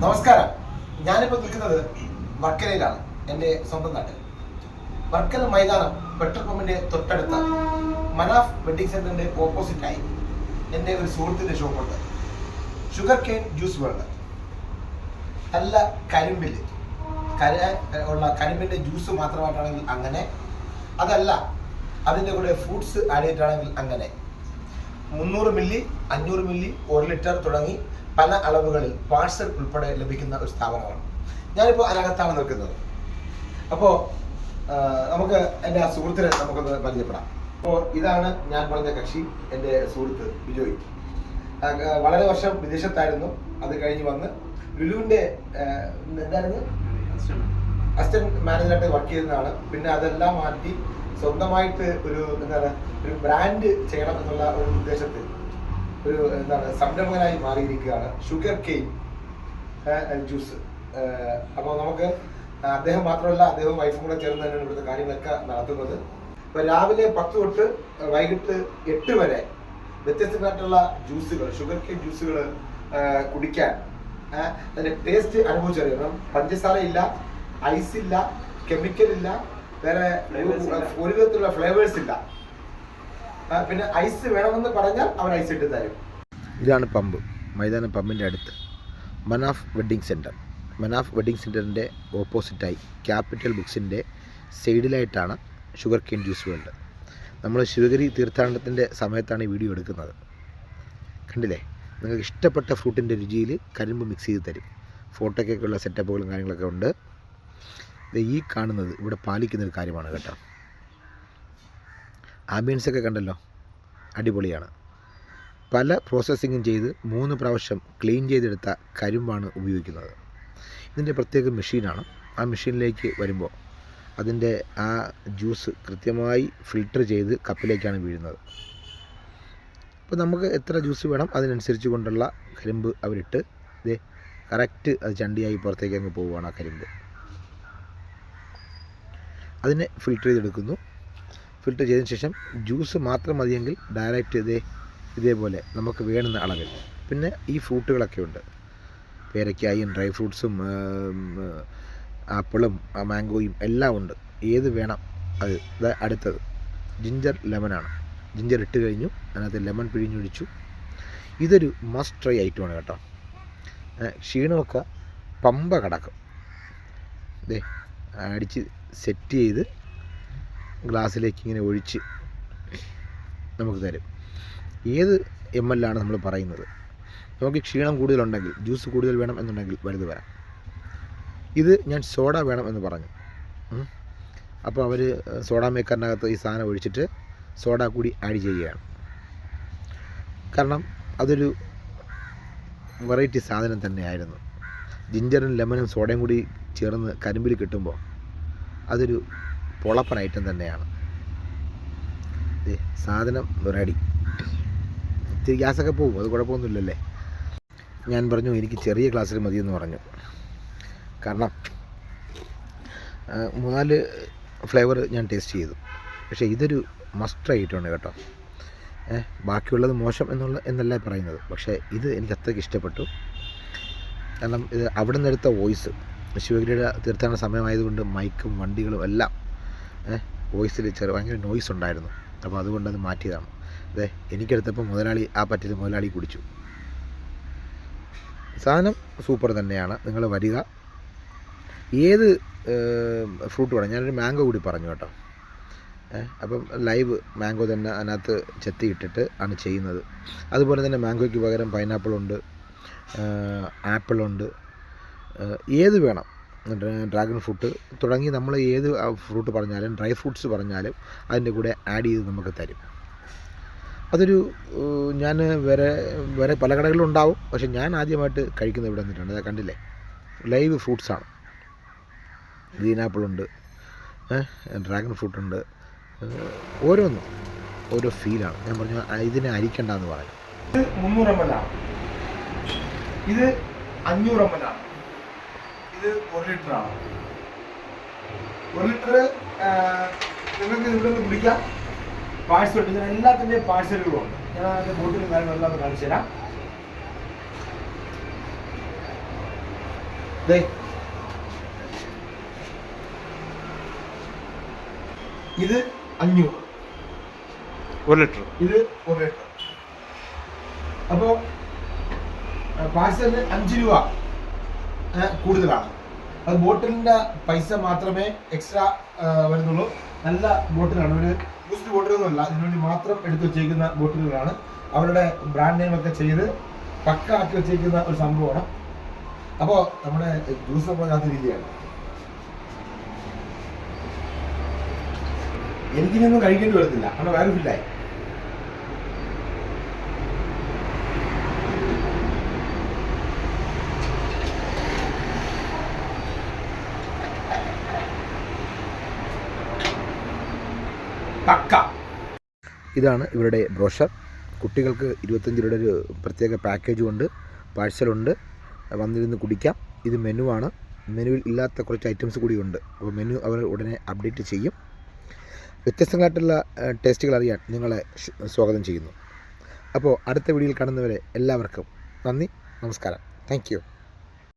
നമസ്കാരം. ഞാനിപ്പോൾ നിൽക്കുന്നത് വർക്കലയിലാണ് എന്റെ സ്വന്തം നാട്ടിൽ. വർക്കല മൈതാനം പെട്രോൾ പമ്പിന്റെ തൊട്ടടുത്ത മനാഫ് വെഡിങ് സെന്ററിന്റെ ഓപ്പോസിറ്റായി എന്റെ ഒരു സുഹൃത്തിന്റെ ഷോപ്പുണ്ട്. ഷുഗർ കെയിൻ ജ്യൂസ് വേൾഡ് നല്ല കരിമ്പിൽ കര ഉള്ള കരിമ്പിന്റെ ജ്യൂസ് മാത്രമായിട്ടാണെങ്കിൽ അങ്ങനെ അതല്ല അതിന്റെ കൂടെ ഫ്രൂട്ട്സ് ആഡ് ചെയ്തിട്ടാണെങ്കിൽ അങ്ങനെ. മുന്നൂറ് മില്ലി അഞ്ഞൂറ് മില്ലി ഒരു ലിറ്റർ തുടങ്ങി പല അളവുകളിൽ പാഴ്സൽ ഉൾപ്പെടെ ലഭിക്കുന്ന ഒരു സ്ഥാപനമാണ്. ഞാനിപ്പോൾ അതിനകത്താണ് നിൽക്കുന്നത്. അപ്പോൾ നമുക്ക് എന്റെ ആ സുഹൃത്തിനെ നമുക്കൊന്ന് പരിചയപ്പെടാം. അപ്പോൾ ഇതാണ് ഞാൻ പറഞ്ഞ കക്ഷി എന്റെ സുഹൃത്ത് ബിജോയ്. വളരെ വർഷം വിദേശത്തായിരുന്നു. അത് കഴിഞ്ഞ് വന്ന് ലുലുവിന്റെ എന്തായിരുന്നു? അസിസ്റ്റന്റ് മാനേജറായിട്ട് വർക്ക് ചെയ്യുന്നതാണ് പിന്നെ അതെല്ലാം മാറ്റി സ്വന്തമായിട്ട് ഒരു എന്താണ് ഒരു ബ്രാൻഡ് ചെയ്യണം എന്നുള്ള ഒരു ഉദ്ദേശത്തിൽ ഒരു എന്താണ് സംരംഭകനായി മാറിയിരിക്കുകയാണ്. ഷുഗർ കെയിൻ ജ്യൂസ് അപ്പോൾ നമുക്ക് അദ്ദേഹം മാത്രമല്ല അദ്ദേഹം വൈഫും കൂടെ ചേർന്ന് തന്നെയാണ് ഇവിടുത്തെ കാര്യങ്ങളൊക്കെ നടത്തുന്നത്. ഇപ്പൊ രാവിലെ പത്ത് തൊട്ട് വൈകിട്ട് എട്ട് വരെ വ്യത്യസ്തമായിട്ടുള്ള ജ്യൂസുകൾ ഷുഗർ കെയിൻ ജ്യൂസുകൾ കുടിക്കാൻ അതിന്റെ അതിന്റെ ടേസ്റ്റ് അനുഭവിച്ചറിയണം. പഞ്ചസാര ഇല്ല ഐസ് ഇല്ല കെമിക്കൽ ഇല്ല വേറെ ഒരു- വിധത്തിലുള്ള ഫ്ലേവേഴ്സ് ഇല്ല. പിന്നെ ഐസ് വേണമെന്ന് പറഞ്ഞാൽ അവർ ഐസ് ഇട്ട് തരും. ഇതാണ് പമ്പ്. മൈതാനം പമ്പിന്റെ അടുത്ത്. Manaf wedding centre Manaf wedding സെന്ററിന്റെ ഓപ്പോസിറ്റായി ക്യാപിറ്റൽ ബുക്സിന്റെ സൈഡിലായിട്ടാണ് ഷുഗർ കെയിൻ ജ്യൂസ് വേൾഡ് നമ്മൾ ശിവഗിരി തീർത്ഥാടനത്തിന്റെ സമയത്താണ് ഈ വീഡിയോ എടുക്കുന്നത്. കണ്ടില്ലേ? നിങ്ങൾക്ക് ഇഷ്ടപ്പെട്ട ഫ്രൂട്ടിന്റെ രുചിയിൽ കരിമ്പ് മിക്സ് ചെയ്ത് തരും. ഫോട്ടോയ്ക്കൊക്കെയുള്ള സെറ്റപ്പുകളും കാര്യങ്ങളൊക്കെ ഉണ്ട്. ഈ കാണുന്നത് ഇവിടെ പാലിക്കുന്ന ഒരു കാര്യമാണ് കേട്ടോ. ആംബിയൻസ് ഒക്കെ കണ്ടല്ലോ? അടിപൊളിയാണ്. പല പ്രോസസ്സിങ്ങും ചെയ്ത് മൂന്ന് പ്രാവശ്യം ക്ലീൻ ചെയ്തെടുത്ത കരിമ്പാണ് ഉപയോഗിക്കുന്നത്. ഇതിന്റെ പ്രത്യേക മെഷീനാണ് ആ മെഷീനിലേക്ക് വരുമ്പോൾ അതിന്റെ ആ ജ്യൂസ് കൃത്യമായി ഫിൽട്ടർ ചെയ്ത് കപ്പിലേക്കാണ് വീഴുന്നത്. അപ്പോൾ നമുക്ക് എത്ര ജ്യൂസ് വേണം അതിനനുസരിച്ച് കൊണ്ടുള്ള കരിമ്പ് അവരിട്ട് ഇത് കറക്റ്റ് അത് ചണ്ടിയായി പുറത്തേക്ക് അങ്ങ് പോവുകയാണ് ആ കരിമ്പ്. അതിനെ ഫിൽട്ടർ ചെയ്തെടുക്കുന്നു. ഫിൽട്ടർ ചെയ്തതിന് ശേഷം ജ്യൂസ് മാത്രം മതിയെങ്കിൽ ഡയറക്റ്റ് ഇതേ ഇതേപോലെ നമുക്ക് വേണ്ടുന്ന അളവിൽ. പിന്നെ ഈ ഫ്രൂട്ടുകളൊക്കെ ഉണ്ട്. പേരയ്ക്കായും ഡ്രൈ ഫ്രൂട്ട്സും ആപ്പിളും മാംഗോയും എല്ലാം ഉണ്ട്. ഏത് വേണം അത് അടുത്തത്. ജിഞ്ചർ ലെമനാണ് ജിഞ്ചർ ഇട്ട് കഴിഞ്ഞു അതിനകത്ത് ലെമൺ പിഴിഞ്ഞൊഴിച്ചു ഇതൊരു മസ്റ്റ് ട്രൈ ഐറ്റമാണ് കേട്ടോ. ക്ഷീണമൊക്കെ പമ്പ കടക്കും. ദേ അടിച്ച് സെറ്റ് ചെയ്ത് ഗ്ലാസ്സിലേക്ക് ഇങ്ങനെ ഒഴിച്ച് നമുക്ക് തരും. ഏത് എം എൽ ആണ് നമ്മൾ പറയുന്നത്? നമുക്ക് ക്ഷീണം കൂടുതലുണ്ടെങ്കിൽ ജ്യൂസ് കൂടുതൽ വേണം എന്നുണ്ടെങ്കിൽ വലുത് വരാം. ഇത് ഞാൻ സോഡ വേണം എന്ന് പറഞ്ഞു. അപ്പോൾ അവർ സോഡ മേക്കറിനകത്ത് ഈ സാധനം ഒഴിച്ചിട്ട് സോഡ കൂടി ആഡ് ചെയ്യുകയാണ്. കാരണം അതൊരു വെറൈറ്റി സാധനം തന്നെയായിരുന്നു. ജിഞ്ചറും ലെമനും സോഡയും കൂടി ചേർന്ന് കരിമ്പിൽ കിട്ടുമ്പോൾ അതൊരു പൊളപ്പൻ ഐറ്റം തന്നെയാണ്. സാധനം റെഡി ഇത്തിരി ഗ്യാസൊക്കെ പോകും അത് കുഴപ്പമൊന്നുമില്ലല്ലേ? ഞാൻ പറഞ്ഞു എനിക്ക് ചെറിയ ഗ്ലാസ്സിൽ മതിയെന്ന് പറഞ്ഞു. കാരണം മൂന്നാൽ ഫ്ലേവർ ഞാൻ ടേസ്റ്റ് ചെയ്തു. പക്ഷേ ഇതൊരു മസ്റ്റ് ആയിട്ടുണ്ട് കേട്ടോ. ബാക്കിയുള്ളത് മോശം എന്നുള്ള എന്നല്ല പറയുന്നത്. പക്ഷേ ഇത് എനിക്ക് അത്രയ്ക്ക് ഇഷ്ടപ്പെട്ടു. കാരണം ഇത് അവിടെ നിന്ന് എടുത്ത വോയിസ് ശിവഗിരിയുടെ തീർത്ഥാടന സമയമായതുകൊണ്ട് മൈക്കും വണ്ടികളും എല്ലാം വോയിസിൽ ചെറു ഭയങ്കര നോയ്സ് ഉണ്ടായിരുന്നു. അപ്പോൾ അതുകൊണ്ട് അത് മാറ്റിയതാണ്. അതെ എനിക്കെടുത്തപ്പോൾ മുതലാളി ആ പറ്റിയത് മുതലാളി കുടിച്ചു. സാധനം സൂപ്പർ തന്നെയാണ്. നിങ്ങൾ വരിക. ഏത് ഫ്രൂട്ട് വേണം? ഞാനൊരു മാംഗോ കൂടി പറഞ്ഞു കേട്ടോ. അപ്പം ലൈവ് മാംഗോ തന്നെ അതിനകത്ത് ചെത്തി ഇട്ടിട്ട് ആണ് ചെയ്യുന്നത്. അതുപോലെ തന്നെ മാംഗോയ്ക്ക് പകരം പൈനാപ്പിളുണ്ട് ആപ്പിളുണ്ട് ഏത് വേണം? ഡ്രാഗൺ ഫ്രൂട്ട് തുടങ്ങി നമ്മൾ ഏത് ഫ്രൂട്ട് പറഞ്ഞാലും ഡ്രൈ ഫ്രൂട്ട്സ് പറഞ്ഞാലും അതിന്റെ കൂടെ ആഡ് ചെയ്ത് നമുക്ക് തരും. അതൊരു ഞാൻ വേറെ വേറെ പല കടകളിലും ഉണ്ടാവും. പക്ഷെ ഞാൻ ആദ്യമായിട്ട് കഴിക്കുന്നത് ഇവിടെ വന്നിട്ടുണ്ട് അത് കണ്ടില്ലേ? ലൈവ് ഫ്രൂട്ട്സാണ് ഗ്രീൻ ആപ്പിളുണ്ട് ഡ്രാഗൺ ഫ്രൂട്ടുണ്ട് ഓരോന്നും ഓരോ ഫീലാണ് ഞാൻ പറഞ്ഞു "ആ, ഇതിനെ അരിക്കണ്ടെന്ന് പറഞ്ഞു. ഇത് മുന്നൂറ് എം എൽ ആണ്. ഇത് അഞ്ഞൂറ് എം എൽ ആണ്. ഇത് ഒരു ലിറ്റർ ആണ്. ഒരു ലിറ്റർ നിങ്ങൾക്ക് ഇവിടെ നിന്ന് കുടിക്കാം. പാഴ്സൽ ഉണ്ട്. ഇതിന് എല്ലാത്തിന്റെയും പാഴ്സലുകളും ഉണ്ട്. ഞാൻ അതിന്റെ ബോട്ടിലും കാര്യങ്ങളെല്ലാം ഒന്ന് കാണിച്ചു തരാം. ഇത് അഞ്ഞൂറ്. ഒരു ലിറ്റർ ഇത് ഒരു ലിറ്റർ അപ്പോൾ പാഴ്സലിന് അഞ്ച് രൂപ. കൂടുതലാണ്. അത് ബോട്ടിലിന്റെ പൈസ മാത്രമേ എക്സ്ട്രാ വരുന്നുള്ളൂ. നല്ല ബോട്ടിലാണ്. ഒരു യൂസ്ഡ് ബോട്ടിലൊന്നുമല്ല ഇതിനുവേണ്ടി മാത്രം എടുത്തു വെച്ചേക്കുന്ന ബോട്ടിലുകളാണ്. അവരുടെ ബ്രാൻഡ് നെയിം ഒക്കെ ചെയ്ത് പക്ക ആക്കി വെച്ചേക്കുന്ന ഒരു സംഭവമാണ്. അപ്പോൾ നമ്മുടെ ജ്യൂസ് അതിനകത്ത് രീതിയാണ് എനിക്കിനൊന്നും കഴിക്കേണ്ടി വരത്തില്ല. അവിടെ വേറെ ഫില്ലായി പക്ക. ഇതാണ് ഇവരുടെ ബ്രോഷർ. കുട്ടികൾക്ക് ഇരുപത്തഞ്ച് രൂപയുടെ ഒരു പ്രത്യേക പാക്കേജും ഉണ്ട്. പാഴ്സലുണ്ട് വന്നിരുന്ന് കുടിക്കാം. ഇത് മെനുവാണ് മെനുവിൽ ഇല്ലാത്ത കുറച്ച് ഐറ്റംസ് കൂടിയുണ്ട് അപ്പോൾ മെനു അവർ ഉടനെ അപ്ഡേറ്റ് ചെയ്യും. വ്യത്യസ്തങ്ങളായിട്ടുള്ള ടേസ്റ്റുകൾ അറിയാൻ നിങ്ങളെ സ്വാഗതം ചെയ്യുന്നു. അപ്പോൾ അടുത്ത വീഡിയോയിൽ കാണുന്നവരെ എല്ലാവർക്കും നന്ദി. നമസ്കാരം. താങ്ക്